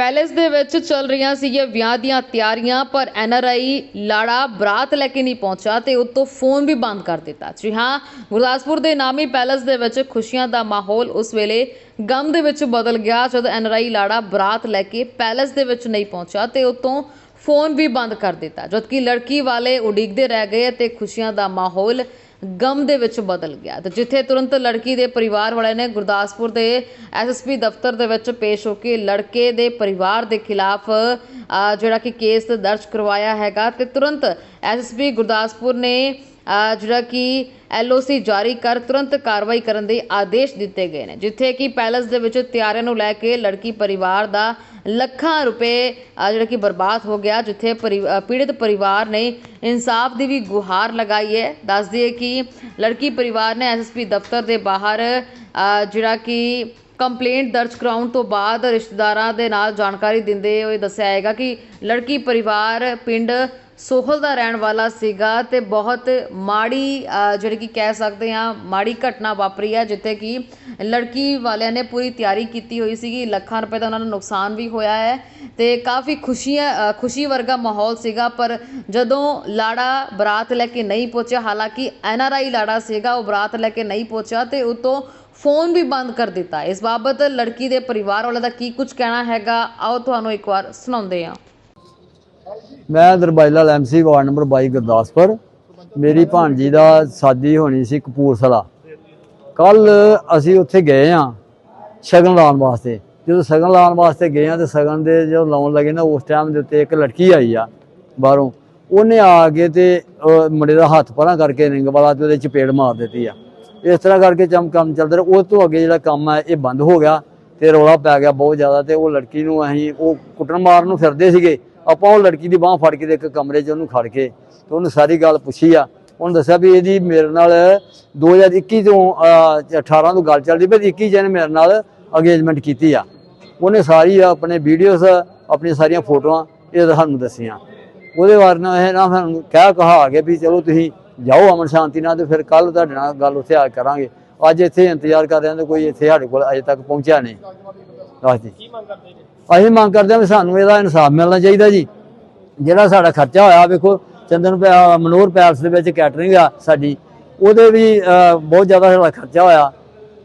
Palace ਦੇ ਵਿੱਚ ਚੱਲ ਰਹੀਆਂ ਸੀਗੀਆਂ ਵਿਆਹ ਦੀਆਂ ਤਿਆਰੀਆਂ, ਪਰ ਐਨਆਰਆਈ ਲਾੜਾ ਬਰਾਤ ਲੈ ਕੇ ਨਹੀਂ ਪਹੁੰਚਾ ਤੇ ਉਤੋਂ ਫੋਨ ਵੀ ਬੰਦ ਕਰ ਦਿੱਤਾ। ਜੀ ਹਾਂ, ਗੁਰਦਾਸਪੁਰ ਦੇ ਨਾਮੀ ਪੈਲੇਸ ਦੇ ਵਿੱਚ ਖੁਸ਼ੀਆਂ ਦਾ ਮਾਹੌਲ ਉਸ ਵੇਲੇ ਗਮ ਦੇ ਵਿੱਚ ਬਦਲ ਗਿਆ ਜਦ ਐਨਆਰਆਈ ਲਾੜਾ ਬਰਾਤ ਲੈ ਕੇ ਪੈਲੇਸ ਦੇ ਵਿੱਚ ਨਹੀਂ ਪਹੁੰਚਾ ਤੇ ਉਤੋਂ ਫੋਨ ਵੀ ਬੰਦ ਕਰ ਦਿੱਤਾ। ਜਦਕਿ ਲੜਕੀ ਵਾਲੇ ਉਡੀਕਦੇ ਰਹਿ ਗਏ ਤੇ ਖੁਸ਼ੀਆਂ ਦਾ ਮਾਹੌਲ ਗਮ ਦੇ ਵਿੱਚ ਬਦਲ ਗਿਆ। ਤੇ ਜਿੱਥੇ ਤੁਰੰਤ ਲੜਕੀ ਦੇ ਪਰਿਵਾਰ ਵਾਲਿਆਂ ਨੇ ਗੁਰਦਾਸਪੁਰ ਦੇ ਐਸਐਸਪੀ ਦਫ਼ਤਰ ਦੇ ਵਿੱਚ ਪੇਸ਼ ਹੋ ਕੇ ਲੜਕੇ ਦੇ ਪਰਿਵਾਰ ਦੇ ਖਿਲਾਫ ਜਿਹੜਾ ਕਿ ਕੇਸ ਦਰਜ ਕਰਵਾਇਆ ਹੈਗਾ ਤੇ ਤੁਰੰਤ ਐਸਐਸਪੀ ਗੁਰਦਾਸਪੁਰ ਨੇ ਜਿਹੜਾ ਕਿ ਐਲਓਸੀ ਜਾਰੀ ਕਰ ਤੁਰੰਤ ਕਾਰਵਾਈ ਕਰਨ ਦੇ ਆਦੇਸ਼ ਦਿੱਤੇ ਗਏ ਨੇ ਜਿੱਥੇ ਕਿ ਪੈਲਸ ਦੇ ਵਿੱਚ ਤਿਆਰੀਆਂ ਨੂੰ ਲੈ ਕੇ ਲੜਕੀ ਪਰਿਵਾਰ ਦਾ ਲੱਖਾਂ ਰੁਪਏ ਜਿਹੜਾ ਕਿ ਬਰਬਾਦ ਹੋ ਗਿਆ ਜਿੱਥੇ ਪਰਿ- ਅ, ਪੀੜਤ ਪਰਿਵਾਰ ਨੇ ਇਨਸਾਫ ਦੀ ਵੀ ਗੁਹਾਰ ਲਗਾਈ ਹੈ। ਦੱਸ ਦਈਏ ਕਿ ਲੜਕੀ ਪਰਿਵਾਰ ਨੇ ਐਸਐਸਪੀ ਦਫ਼ਤਰ ਦੇ ਬਾਹਰ ਜਿਹੜਾ ਕਿ ਕੰਪਲੇਂਟ ਦਰਜ ਕਰਾਉਣ ਤੋਂ ਬਾਅਦ ਰਿਸ਼ਤੇਦਾਰਾਂ ਦੇ ਨਾਲ ਜਾਣਕਾਰੀ ਦਿੰਦੇ ਹੋਏ ਦੱਸਿਆ ਹੈਗਾ ਕਿ ਲੜਕੀ ਪਰਿਵਾਰ ਪਿੰਡ ਸੋਹਲ ਦਾ ਰਹਿਣ ਵਾਲਾ ਸੀਗਾ ਅਤੇ ਬਹੁਤ ਮਾੜੀ ਜਿਹੜੀ ਕਿ ਕਹਿ ਸਕਦੇ ਹਾਂ, ਮਾੜੀ ਘਟਨਾ ਵਾਪਰੀ ਹੈ, ਜਿੱਥੇ ਕਿ ਲੜਕੀ ਵਾਲਿਆਂ ਨੇ ਪੂਰੀ ਤਿਆਰੀ ਕੀਤੀ ਹੋਈ ਸੀਗੀ। ਲੱਖਾਂ ਰੁਪਏ ਦਾ ਉਹਨਾਂ ਨੂੰ ਨੁਕਸਾਨ ਵੀ ਹੋਇਆ ਹੈ ਅਤੇ ਕਾਫੀ ਖੁਸ਼ੀਆਂ ਖੁਸ਼ੀ ਵਰਗਾ ਮਾਹੌਲ ਸੀਗਾ, ਪਰ ਜਦੋਂ ਲਾੜਾ ਬਰਾਤ ਲੈ ਕੇ ਨਹੀਂ ਪਹੁੰਚਿਆ, ਹਾਲਾਂਕਿ ਐੱਨ ਆਰ ਆਈ ਲਾੜਾ ਸੀਗਾ, ਉਹ ਬਰਾਤ ਲੈ ਕੇ ਨਹੀਂ ਪਹੁੰਚਿਆ ਅਤੇ ਉਤੋਂ ਫੋਨ ਵੀ ਬੰਦ ਕਰ ਦਿੱਤਾ। ਇਸ ਬਾਬਤ ਲੜਕੀ ਦੇ ਪਰਿਵਾਰ ਵਾਲਿਆਂ ਦਾ ਕੀ ਕੁਝ ਕਹਿਣਾ ਹੈਗਾ, ਆਓ ਤੁਹਾਨੂੰ ਇੱਕ ਵਾਰ ਸੁਣਾਉਂਦੇ ਹਾਂ। ਮੈਂ Darbai Lal MC ward number 22 Gurdaspur. ਮੇਰੀ ਭਾਣਜੀ ਦਾ ਸਾਦੀ ਹੋਣੀ ਸੀ ਕਪੂਰਥਲਾ। ਕੱਲ ਅਸੀਂ ਉੱਥੇ ਗਏ ਆ ਸ਼ਗਨ ਲਾਉਣ ਵਾਸਤੇ। ਜਦੋਂ ਸ਼ਗਨ ਲਾਉਣ ਵਾਸਤੇ ਗਏ ਆ ਤੇ ਸ਼ਗਨ ਦੇ ਜਦੋਂ ਲਾਉਣ ਲੱਗੇ ਨਾ ਉਸ ਟਾਈਮ ਦੇ ਉੱਤੇ ਇੱਕ ਲੜਕੀ ਆਈ ਆ ਬਾਹਰੋਂ। ਉਹਨੇ ਆ ਕੇ ਤੇ ਮੁੰਡੇ ਦਾ ਹੱਥ ਪਰਾਂ ਕਰਕੇ ਰਿੰਗ ਵਾਲਾ ਤੇ ਉਹਦੇ ਚਪੇੜ ਮਾਰ ਦਿੱਤੀ ਆ। ਇਸ ਤਰ੍ਹਾਂ ਕਰਕੇ ਚਮ ਕੰਮ ਚੱਲਦਾ ਰਿਹਾ। ਉਹ ਤੋਂ ਅੱਗੇ ਜਿਹੜਾ ਕੰਮ ਹੈ ਇਹ ਬੰਦ ਹੋ ਗਿਆ ਤੇ ਰੌਲਾ ਪੈ ਗਿਆ ਬਹੁਤ ਜ਼ਿਆਦਾ ਤੇ ਉਹ ਲੜਕੀ ਨੂੰ ਅਸੀਂ, ਉਹ ਕੁੱਟਣ ਮਾਰਨ ਨੂੰ ਫਿਰਦੇ ਸੀਗੇ। ਆਪਾਂ ਉਹ ਲੜਕੀ ਦੀ ਬਾਹ ਫੜ ਕੇ ਤੇ ਇੱਕ ਕਮਰੇ 'ਚ ਉਹਨੂੰ ਖੜ ਕੇ ਤੇ ਉਹਨੂੰ ਸਾਰੀ ਗੱਲ ਪੁੱਛੀ ਆ। ਉਹਨੂੰ ਦੱਸਿਆ ਵੀ ਇਹਦੀ ਮੇਰੇ ਨਾਲ 2021 ਤੋਂ ਅਹ, 18 ਤੋਂ ਗੱਲ ਚੱਲਦੀ ਪਈ 21 ਜਨ ਮੇਰੇ ਨਾਲ ਅਗੇਜਮੈਂਟ ਕੀਤੀ ਆ। ਉਹਨੇ ਸਾਰੀ ਆਪਣੇ ਵੀਡੀਓਜ਼ ਆਪਣੀਆਂ ਸਾਰੀਆਂ ਫੋਟੋਆਂ ਇਹ ਸਾਨੂੰ ਦੱਸੀਆਂ। ਉਹਦੇ ਬਾਰੇ ਨਾਲ ਇਹ ਨਾ ਸਾਨੂੰ ਕਹਿ ਕਹਾ ਕੇ ਵੀ ਚਲੋ ਤੁਸੀਂ ਜਾਓ ਅਮਨ ਸ਼ਾਂਤੀ ਨਾਲ ਤੇ ਫਿਰ ਕੱਲ ਤੁਹਾਡੇ ਨਾਲ ਗੱਲ ਉੱਥੇ ਆ ਕਰਾਂਗੇ। ਅੱਜ ਇੱਥੇ ਇੰਤਜ਼ਾਰ ਕਰ ਰਹੇ ਹਾਂ ਤੇ ਕੋਈ ਇੱਥੇ ਸਾਡੇ ਕੋਲ ਅਜੇ ਤੱਕ ਪਹੁੰਚਿਆ ਨਹੀਂ। ਜੀ? ਅਸੀਂ ਮੰਗ ਕਰਦੇ ਹਾਂ ਵੀ ਸਾਨੂੰ ਇਹਦਾ ਇਨਸਾਫ ਮਿਲਣਾ ਚਾਹੀਦਾ ਜੀ। ਜਿਹੜਾ ਸਾਡਾ ਖਰਚਾ ਹੋਇਆ ਵੇਖੋ ਚੰਦਨ ਮਨੋਹਰ ਪੈਲਸ ਦੇ ਵਿੱਚ ਕੈਟਰਿੰਗ ਆ ਸਾਡੀ। ਉਹਦੇ ਵੀ ਬਹੁਤ ਜ਼ਿਆਦਾ ਸਾਡਾ ਖਰਚਾ ਹੋਇਆ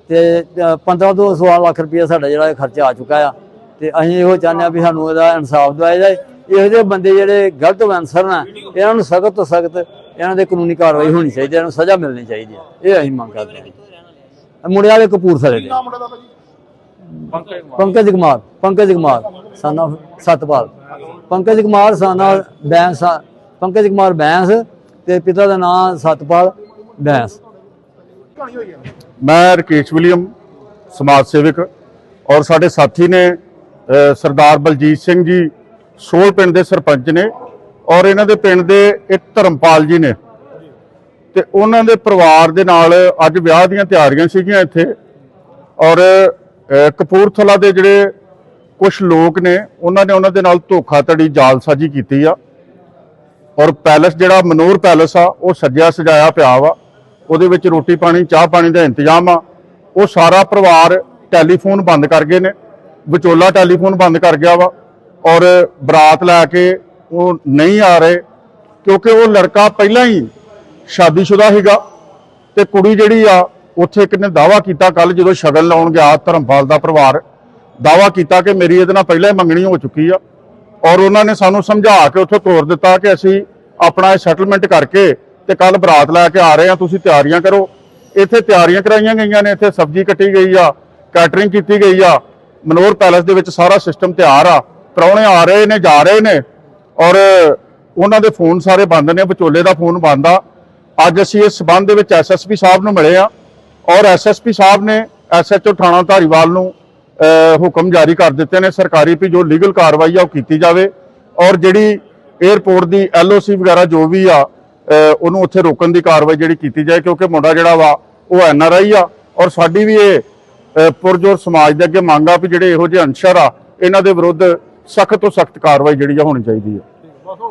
ਤੇ ਅਹ, 15 ਤੋਂ 16 ਲੱਖ ਰੁਪਏ ਸਾਡਾ ਜਿਹੜਾ ਖਰਚਾ ਆ ਚੁੱਕਾ ਆ। ਤੇ ਅਸੀਂ ਇਹੋ ਚਾਹੁੰਦੇ ਆ ਵੀ ਸਾਨੂੰ ਇਹਦਾ ਇਨਸਾਫ ਦਿਵਾਇਆ ਜਾਏ। ਇਹੋ ਜਿਹੇ ਬੰਦੇ ਜਿਹੜੇ ਗਲਤ ਅਨਸਰ ਨੇ ਇਹਨਾਂ ਨੂੰ ਸਖਤ ਤੋਂ ਸਖਤ ਇਹਨਾਂ ਦੇ ਕਾਨੂੰਨੀ ਕਾਰਵਾਈ ਹੋਣੀ ਚਾਹੀਦੀ ਹੈ ਇਹਨਾਂ ਨੂੰ ਸਜ਼ਾ ਮਿਲਣੀ ਚਾਹੀਦੀ ਹੈ। ਇਹ ਅਸੀਂ ਮੰਗ ਕਰਦੇ ਹਾਂ ਮੁੰਡੇ ਵਾਲੇ ਕਪੂਰਥਲੇ ਦੇ। ਪੰਕਜ ਕੁਮਾਰ। ਪੰਕਜ ਕੁਮਾਰ ਸਾਨਾ ਸਤਪਾਲ। ਪੰਕਜ ਕੁਮਾਰ ਸਾਨਾ ਬੈਂਸ ਪੰਕਜ ਕੁਮਾਰ ਬੈਂਸ ਤੇ ਪਿਤਾ ਦਾ ਨਾਮ ਸਤਪਾਲ ਬੈਂਸ। ਮੈਂ ਰਕੇਸ਼ ਵਿਲੀਅਮ ਸਮਾਜ ਸੇਵਕ ਔਰ ਸਾਡੇ ਸਾਥੀ ਨੇ ਸਰਦਾਰ ਬਲਜੀਤ ਸਿੰਘ ਜੀ ਸੋਲ ਪਿੰਡ ਦੇ ਸਰਪੰਚ ਨੇ ਔਰ ਇਹਨਾਂ ਦੇ ਪਿੰਡ ਦੇ ਇੱਕ ਧਰਮਪਾਲ ਜੀ ਨੇ। ਤੇ ਉਹਨਾਂ ਦੇ ਪਰਿਵਾਰ ਦੇ ਨਾਲ ਅੱਜ ਵਿਆਹ ਦੀਆਂ ਤਿਆਰੀਆਂ ਸੀਗੀਆਂ ਇੱਥੇ ਔਰ ਕਪੂਰਥਲਾ ਦੇ ਜਿਹੜੇ ਕੁਝ ਲੋਕ ਨੇ, ਉਹਨਾਂ ਨੇ ਉਹਨਾਂ ਦੇ ਨਾਲ ਧੋਖਾਧੜੀ, ਜਾਲਸਾਜ਼ੀ ਕੀਤੀ ਆ। ਔਰ ਪੈਲਸ ਜਿਹੜਾ ਮਨੂਰ ਪੈਲਸ ਆ, ਉਹ ਸੱਜਿਆ ਸਜਾਇਆ ਪਿਆ ਵਾ। ਉਹਦੇ ਵਿੱਚ ਰੋਟੀ ਪਾਣੀ, ਚਾਹ ਪਾਣੀ ਦਾ ਇੰਤਜ਼ਾਮ ਆ। ਉਹ ਸਾਰਾ ਪਰਿਵਾਰ ਟੈਲੀਫੋਨ ਬੰਦ ਕਰ ਗਏ ਨੇ। ਵਿਚੋਲਾ ਟੈਲੀਫੋਨ ਬੰਦ ਕਰ ਗਿਆ ਵਾ। ਔਰ ਬਰਾਤ ਲੈ ਕੇ ਉਹ ਨਹੀਂ ਆ ਰਹੇ, ਕਿਉਂਕਿ ਉਹ ਲੜਕਾ ਪਹਿਲਾਂ ਹੀ ਸ਼ਾਦੀशुदा ਸੀਗਾ ਤੇ ਕੁੜੀ ਜਿਹੜੀ ਆ ਉੱਥੇ ਇੱਕ ਨੇ ਦਾਵਾ ਕੀਤਾ ਕੱਲ ਜਦੋਂ ਸ਼ਗਨ ਲਾਉਣ ਗਿਆ, ਧਰਮਪਾਲ ਦਾ ਪਰਿਵਾਰ ਦਾਵਾ ਕੀਤਾ ਕਿ ਮੇਰੀ ਇਹਦੇ ਨਾਲ ਪਹਿਲਾਂ ਹੀ ਮੰਗਣੀ ਹੋ ਚੁੱਕੀ ਆ। ਔਰ ਉਹਨਾਂ ਨੇ ਸਾਨੂੰ ਸਮਝਾ ਕੇ ਉੱਥੋਂ ਤੋਰ ਦਿੱਤਾ ਕਿ ਅਸੀਂ ਆਪਣਾ ਇਹ ਸੈਟਲਮੈਂਟ ਕਰਕੇ ਤੇ ਕੱਲ ਬਰਾਤ ਲੈ ਕੇ ਆ ਰਹੇ ਆ ਤੁਸੀਂ ਤਿਆਰੀਆਂ ਕਰੋ। ਇੱਥੇ ਤਿਆਰੀਆਂ ਕਰਾਈਆਂ ਗਈਆਂ ਨੇ, ਇੱਥੇ ਸਬਜ਼ੀ ਕੱਟੀ ਗਈ ਆ ਕੈਟਰਿੰਗ ਕੀਤੀ ਗਈ ਆ। ਮਨੋਰ ਪੈਲੇਸ ਦੇ ਵਿੱਚ ਸਾਰਾ ਸਿਸਟਮ ਤਿਆਰ ਆ। ਪ੍ਰਾਹੁਣੇ ਆ ਰਹੇ ਨੇ, ਜਾ ਰਹੇ ਨੇ। ਔਰ ਉਹਨਾਂ ਦੇ ਫੋਨ ਸਾਰੇ ਬੰਦ ਨੇ, ਵਿਚੋਲੇ ਦਾ ਫੋਨ ਬੰਦ ਆ। ਅੱਜ ਅਸੀਂ ਇਸ ਸਬੰਧ ਦੇ ਵਿੱਚ ਐਸਐਸਪੀ ਸਾਹਿਬ ਨੂੰ ਮਿਲੇ ਆ। ਔਰ ਐਸਐਸਪੀ ਸਾਹਿਬ ਨੇ ਐਸਐਚਓ ਥਾਣਾ ਧਾਰੀਵਾਲ ਨੂੰ ਹੁਕਮ ਜਾਰੀ ਕਰ ਦਿੱਤੇ ਨੇ, ਸਰਕਾਰੀ ਵੀ ਜੋ ਲੀਗਲ ਕਾਰਵਾਈ ਆ ਉਹ ਕੀਤੀ ਜਾਵੇ। ਔਰ ਜਿਹੜੀ 에ਅਰਪੋਰਟ ਦੀ ਐਲਓਸੀ ਵਗੈਰਾ ਜੋ ਵੀ ਆ ਉਹਨੂੰ ਉੱਥੇ ਰੋਕਣ ਦੀ ਕਾਰਵਾਈ ਜਿਹੜੀ ਕੀਤੀ ਜਾਏ, ਕਿਉਂਕਿ ਮੁੰਡਾ ਜਿਹੜਾ ਵਾ, ਉਹ ਐਨਆਰਆਈ ਆ। ਔਰ ਸਾਡੀ ਵੀ ਇਹ ਪੁਰਜੋਰ ਸਮਾਜ ਦੇ ਅੱਗੇ ਮੰਗ ਆ ਵੀ ਜਿਹੜੇ ਇਹੋ ਜਿਹੇ ਅਨਸ਼ਰ ਆ, ਇਹਨਾਂ ਦੇ ਵਿਰੁੱਧ ਸਖਤ ਤੋਂ ਸਖਤ ਕਾਰਵਾਈ ਜਿਹੜੀ ਆ ਹੋਣੀ ਚਾਹੀਦੀ ਆ।